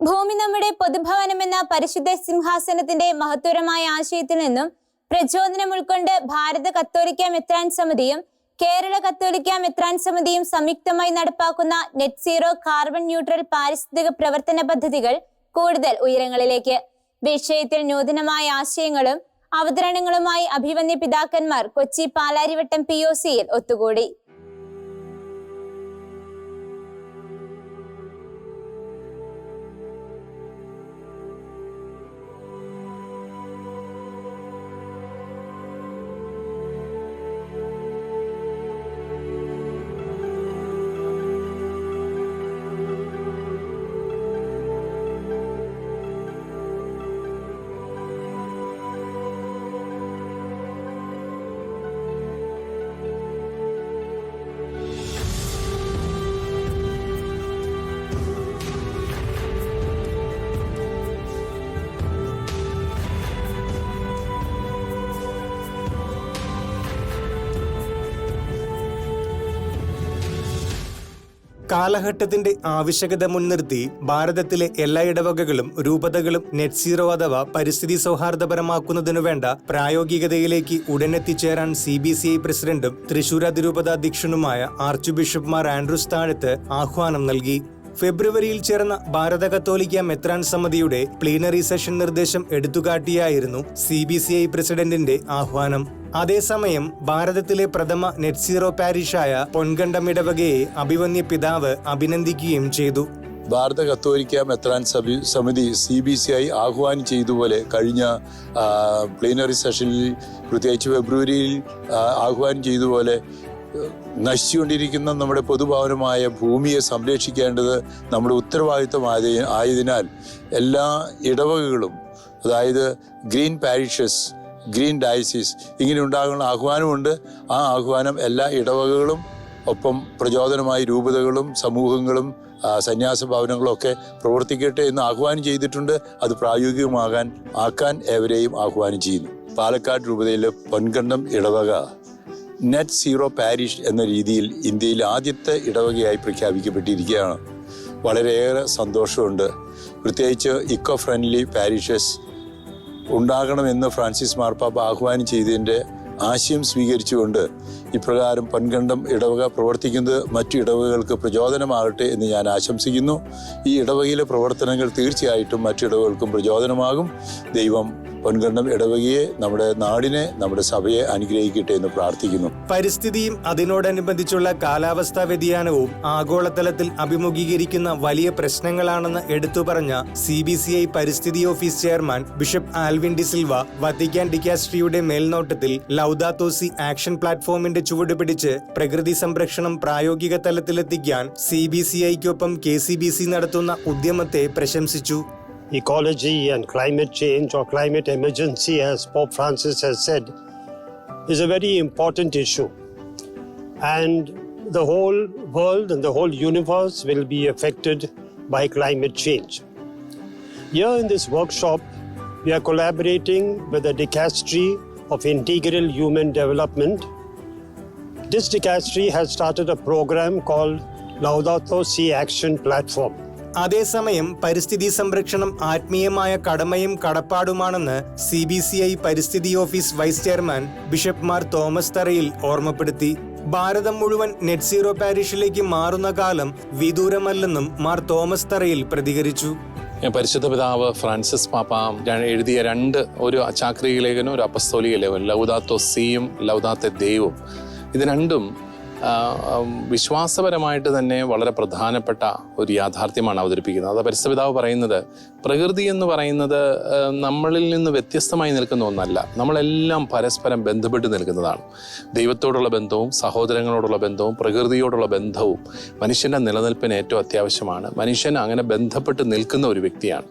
ഭൂമി നമ്മുടെ പൊതുഭവനമെന്ന പരിശുദ്ധ സിംഹാസനത്തിന്റെ മഹത്വരമായ ആശയത്തിൽ നിന്നും പ്രചോദനം ഉൾക്കൊണ്ട് ഭാരത കത്തോലിക്ക മെത്രാൻ സമിതിയും കേരള കത്തോലിക്ക മെത്രാൻ സമിതിയും സംയുക്തമായി നടപ്പാക്കുന്ന നെറ്റ് സീറോ കാർബൺ ന്യൂട്രൽ പാരിസ്ഥിതിക പ്രവർത്തന പദ്ധതികൾ കൂടുതൽ ഉയരങ്ങളിലേക്ക്. വിഷയത്തിൽ നൂതനമായ ആശയങ്ങളും അവതരണങ്ങളുമായി അഭിവന്യ പിതാക്കന്മാർ കൊച്ചി പാലാരിവട്ടം പി ഒ സിയിൽ ഒത്തുകൂടി. കാലഘട്ടത്തിന്റെ ആവശ്യകത മുൻനിർത്തി ഭാരതത്തിലെ എല്ലാ ഇടവകകളും രൂപതകളും നെറ്റ് സീറോ അഥവാ പരിസ്ഥിതി സൗഹാർദ്ദപരമാക്കുന്നതിനു വേണ്ട പ്രായോഗികതയിലേക്ക് ഉടനെത്തിച്ചേരാൻ സി ബി സി ഐ പ്രസിഡന്റും തൃശൂർ അതിരൂപത അധ്യക്ഷനുമായ ആർച്ച് ബിഷപ്പ്മാർ ആൻഡ്രൂസ് താഴത്ത് ആഹ്വാനം നൽകി. ഫെബ്രുവരിയിൽ ചേർന്ന ഭാരത കത്തോലിക്ക മെത്രാൻ സമിതിയുടെ പ്ലീനറി സെഷൻ നിർദ്ദേശം എടുത്തുകാട്ടിയായിരുന്നു സി പ്രസിഡന്റിന്റെ ആഹ്വാനം. അതേസമയം ഭാരതത്തിലെ പ്രഥമ നെറ്റ് സീറോ പാരിഷായ പൊൻകണ്ടം ഇടവകയെ അഭിവന്യ പിതാവ് അഭിനന്ദിക്കുകയും ചെയ്തു. ഭാരത കത്തോലിക്ക മെത്രാൻ സഭി സമിതി സി ബി സി ഐ ആഹ്വാനം ചെയ്തതുപോലെ കഴിഞ്ഞ പ്ലീനറി സെഷനിൽ പ്രത്യേകിച്ച് ഫെബ്രുവരിയിൽ ആഹ്വാനം ചെയ്തതുപോലെ പോലെ നശിച്ചുകൊണ്ടിരിക്കുന്ന നമ്മുടെ പൊതുഭവനമായ ഭൂമിയെ സംരക്ഷിക്കേണ്ടത് നമ്മുടെ ഉത്തരവാദിത്തമായത് ആയതിനാൽ എല്ലാ ഇടവകകളും അതായത് ഗ്രീൻ പാരിഷസ് ഗ്രീൻ ഡയസിസ് ഇങ്ങനെ ഉണ്ടാകുന്ന ആഹ്വാനമുണ്ട്. ആ ആഹ്വാനം എല്ലാ ഇടവകകളും ഒപ്പം പ്രചോദനമായി രൂപതകളും സമൂഹങ്ങളും സന്യാസ ഭവനങ്ങളും ഒക്കെ പ്രവർത്തിക്കട്ടെ എന്ന് ആഹ്വാനം ചെയ്തിട്ടുണ്ട്. അത് പ്രായോഗികമാകാൻ ആക്കാൻ ഏവരെയും ആഹ്വാനം ചെയ്യുന്നു. പാലക്കാട് രൂപതയിലെ പൊൻകണ്ടം ഇടവക നെറ്റ് സീറോ പാരിഷ് എന്ന രീതിയിൽ ഇന്ത്യയിൽ ആദ്യത്തെ ഇടവകയായി പ്രഖ്യാപിക്കപ്പെട്ടിരിക്കുകയാണ്. വളരെയേറെ സന്തോഷമുണ്ട്. പ്രത്യേകിച്ച് ഇക്കോ ഫ്രണ്ട്ലി പാരിഷസ് ഉണ്ടാകണമെന്ന് ഫ്രാൻസിസ് മാർപ്പാപ്പ ആഹ്വാനം ചെയ്തതിന്റെ ആശയം സ്വീകരിച്ചുകൊണ്ട് ഇപ്രകാരം പൻകണ്ടം ഇടവക പ്രവർത്തിക്കുന്നത് മറ്റു ഇടവകകൾക്ക് പ്രചോദനമാകട്ടെ എന്ന് ഞാൻ ആശംസിക്കുന്നു. ഈ ഇടവകയിലെ പ്രവർത്തനങ്ങൾ തീർച്ചയായിട്ടും മറ്റു ഇടവകൾക്കും പ്രചോദനമാകും. ദൈവം പൊൻകണ്ടം ഇടവകയെ നമ്മുടെ നാടിനെ നമ്മുടെ സഭയെ അനുഗ്രഹിക്കട്ടെ എന്ന് പ്രാർത്ഥിക്കുന്നു. പരിസ്ഥിതിയും അതിനോടനുബന്ധിച്ചുള്ള കാലാവസ്ഥാ വ്യതിയാനവും ആഗോളതലത്തിൽ അഭിമുഖീകരിക്കുന്ന വലിയ പ്രശ്നങ്ങളാണെന്ന് എടുത്തു പറഞ്ഞ സി ബി സി ഐ പരിസ്ഥിതി office chairman bishop Alvin D'Silva Vatican ഡിക്കാസ്ട്രിയുടെ മേൽനോട്ടത്തിൽ ലൗദാത്തോസി ആക്ഷൻ പ്ലാറ്റ്ഫോമിന്റെ ചുവട് പിടിച്ച് പ്രകൃതി സംരക്ഷണം പ്രായോഗിക തലത്തിലെത്തിക്കാൻ സി ബി സി ഐക്കൊപ്പം കെ സി ബി സി നടത്തുന്ന ഉദ്യമത്തെ പ്രശംസിച്ചു. Ecology and climate change or climate emergency, as Pope Francis has said, is a very important issue. And the whole world and the whole universe will be affected by climate change. Here in this workshop, we are collaborating with the Dicastery of Integral Human Development. This dicastery has started a program called Laudato Si Action Platform. അതേസമയം പരിസ്ഥിതി സംരക്ഷണം ആത്മീയമായ കടമയും കടപ്പാടുമാണെന്ന് C B C I പരിസ്ഥിതി office vice chairman bishop Mar Thomas Tharayil ഓർമ്മപ്പെടുത്തി. ഭാരതം മുഴുവൻ net zero പാരീഷിലേക്ക് മാറുന്ന കാലം വിദൂരമല്ലെന്നും മാർ തോമസ് തറയിൽ പ്രതികരിച്ചു. പരിശുദ്ധ പിതാവ് ഫ്രാൻസിസ് പാപ്പ എഴുതിയ രണ്ട് ഒരു ചാക്രിക ലേഖനവും ഒരു അപ്പസ്തോലിക ലേഖനം ലൗദാത്തോ സിയും ലൗദാത്തെ ദൈവവും. ഇത് രണ്ടും വിശ്വാസപരമായിട്ട് തന്നെ വളരെ പ്രധാനപ്പെട്ട ഒരു യാഥാർത്ഥ്യമാണ് അവതരിപ്പിക്കുന്നത്. അത് പരിസ്ഥിതാവ് പറയുന്നത് പ്രകൃതി എന്ന് പറയുന്നത് നമ്മളിൽ നിന്ന് വ്യത്യസ്തമായി നിൽക്കുന്ന ഒന്നല്ല. നമ്മളെല്ലാം പരസ്പരം ബന്ധപ്പെട്ട് നിൽക്കുന്നതാണ്. ദൈവത്തോടുള്ള ബന്ധവും സഹോദരങ്ങളോടുള്ള ബന്ധവും പ്രകൃതിയോടുള്ള ബന്ധവും മനുഷ്യന്റെ നിലനിൽപ്പിന് ഏറ്റവും അത്യാവശ്യമാണ്. മനുഷ്യൻ അങ്ങനെ ബന്ധപ്പെട്ട് നിൽക്കുന്ന ഒരു വ്യക്തിയാണ്.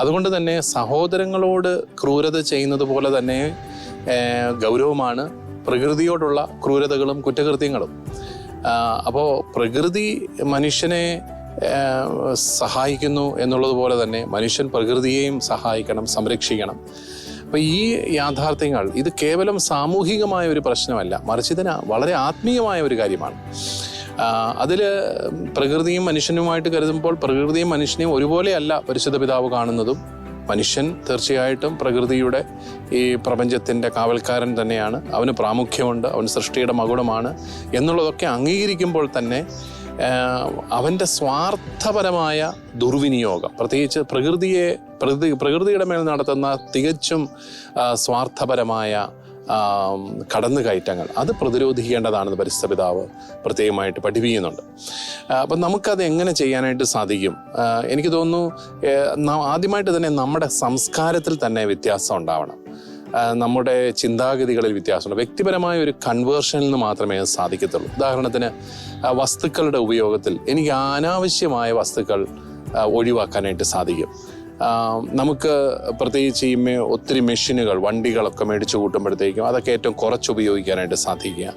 അതുകൊണ്ട് തന്നെ സഹോദരങ്ങളോട് ക്രൂരത ചെയ്യുന്നത് പോലെ തന്നെ ഗൗരവമാണ്. പ്രകൃതിയോടുള്ള ക്രൂരതകളും കുറ്റകൃത്യങ്ങളും. അപ്പോൾ പ്രകൃതി മനുഷ്യനെ സഹായിക്കുന്നു എന്നുള്ളത് പോലെ തന്നെ മനുഷ്യൻ പ്രകൃതിയെയും സഹായിക്കണം സംരക്ഷിക്കണം. അപ്പം ഈ യാഥാർത്ഥ്യങ്ങൾ ഇത് കേവലം സാമൂഹികമായ ഒരു പ്രശ്നമല്ല മറിച്ച് ഇതിന് വളരെ ആത്മീയമായ ഒരു കാര്യമാണ്. അതിൽ പ്രകൃതിയും മനുഷ്യനുമായിട്ട് കരുതുമ്പോൾ പ്രകൃതിയും മനുഷ്യനെയും ഒരുപോലെയല്ല പരിശുദ്ധ പിതാവ് കാണുന്നതും മനുഷ്യൻ തീർച്ചയായിട്ടും പ്രകൃതിയുടെ ഈ പ്രപഞ്ചത്തിന്റെ കാവൽക്കാരൻ തന്നെയാണ്. അവന് പ്രാമുഖ്യമുണ്ട് അവൻ സൃഷ്ടിയുടെ മകുടമാണ് എന്നുള്ളതൊക്കെ അംഗീകരിക്കുമ്പോൾ തന്നെ അവന്റെ സ്വാർത്ഥപരമായ ദുർവിനിയോഗം പ്രത്യേകിച്ച് പ്രകൃതിയെ പ്രകൃതി പ്രകൃതിയുടെ മേൽ നടത്തുന്ന തികച്ചും സ്വാർത്ഥപരമായ കടന്നുകയറ്റങ്ങൾ അത് പ്രതിരോധിക്കേണ്ടതാണെന്ന് പരിസ്ഥിതി പിതാവ് പ്രത്യേകമായിട്ട് പഠിപ്പിക്കുന്നുണ്ട്. അപ്പം നമുക്കത് എങ്ങനെ ചെയ്യാനായിട്ട് സാധിക്കും? എനിക്ക് തോന്നുന്നു ആദ്യമായിട്ട് തന്നെ നമ്മുടെ സംസ്കാരത്തിൽ തന്നെ വ്യത്യാസം ഉണ്ടാവണം. നമ്മുടെ ചിന്താഗതികളിൽ വ്യത്യാസമുണ്ട് വ്യക്തിപരമായ ഒരു കൺവേർഷനിൽ നിന്ന് മാത്രമേ അത് സാധിക്കത്തുള്ളൂ. ഉദാഹരണത്തിന് വസ്തുക്കളുടെ ഉപയോഗത്തിൽ എനിക്ക് അനാവശ്യമായ വസ്തുക്കൾ ഒഴിവാക്കാനായിട്ട് സാധിക്കും. നമുക്ക് പ്രത്യേകിച്ച് ഈ ഒത്തിരി മെഷീനുകൾ വണ്ടികളൊക്കെ മേടിച്ചു കൂട്ടുമ്പോഴത്തേക്കും അതൊക്കെ ഏറ്റവും കുറച്ച് ഉപയോഗിക്കാനായിട്ട് സാധിക്കുക.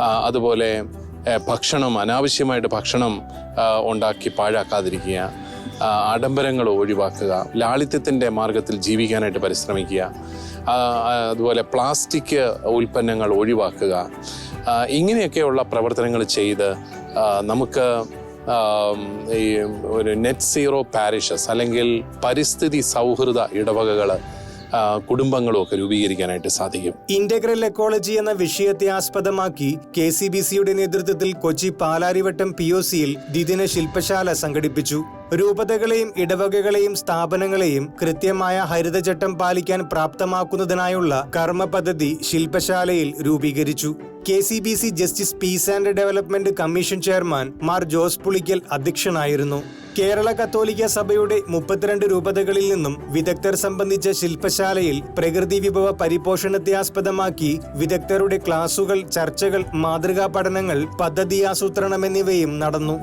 അതുപോലെ ഭക്ഷണം അനാവശ്യമായിട്ട് ഭക്ഷണം ഉണ്ടാക്കി പാഴാക്കാതിരിക്കുക. ആഡംബരങ്ങൾ ഒഴിവാക്കുക. ലാളിത്യത്തിന്റെ മാർഗത്തിൽ ജീവിക്കാനായിട്ട് പരിശ്രമിക്കുക. അതുപോലെ പ്ലാസ്റ്റിക് ഉൽപ്പന്നങ്ങൾ ഒഴിവാക്കുക. ഇങ്ങനെയൊക്കെയുള്ള പ്രവർത്തനങ്ങൾ ചെയ്ത് നമുക്ക് ഈ ഒരു നെറ്റ് സീറോ പാരിഷസ് അല്ലെങ്കിൽ പരിസ്ഥിതി സൗഹൃദ ഇടവകകൾ കുടുംബങ്ങളും ഒക്കെ രൂപീകരിക്കാനായിട്ട് സാധിക്കും. ഇന്റഗ്രൽ എക്കോളജി എന്ന വിഷയത്തെ ആസ്പദമാക്കി കെ സി ബി സിയുടെ നേതൃത്വത്തിൽ കൊച്ചി പാലാരിവട്ടം പി ഒ സിയിൽ ദ്വിദിന ശില്പശാല സംഘടിപ്പിച്ചു. രൂപതകളെയും ഇടവകകളെയും സ്ഥാപനങ്ങളെയും കൃത്യമായ ഹരിതചട്ടം പാലിക്കാൻ പ്രാപ്തമാക്കുന്നതിനായുള്ള കർമ്മ പദ്ധതി ശില്പശാലയിൽ രൂപീകരിച്ചു. K C B C justice peace and development commission chairman Mar Jose Pulickal അധ്യക്ഷനായിരുന്നു. കേരള കത്തോലിക്ക സഭയുടെ മുപ്പത്തിരണ്ട് രൂപതകളിൽ നിന്നും വിദഗ്ധർ സംബന്ധിച്ച ശില്പശാലയിൽ പ്രകൃതി വിഭവ പരിപോഷണത്തെ ആസ്പദമാക്കി വിദഗ്ധരുടെ ക്ലാസുകൾ ചർച്ചകൾ മാതൃകാ പഠനങ്ങൾ പദ്ധതി ആസൂത്രണം എന്നിവയും നടന്നു.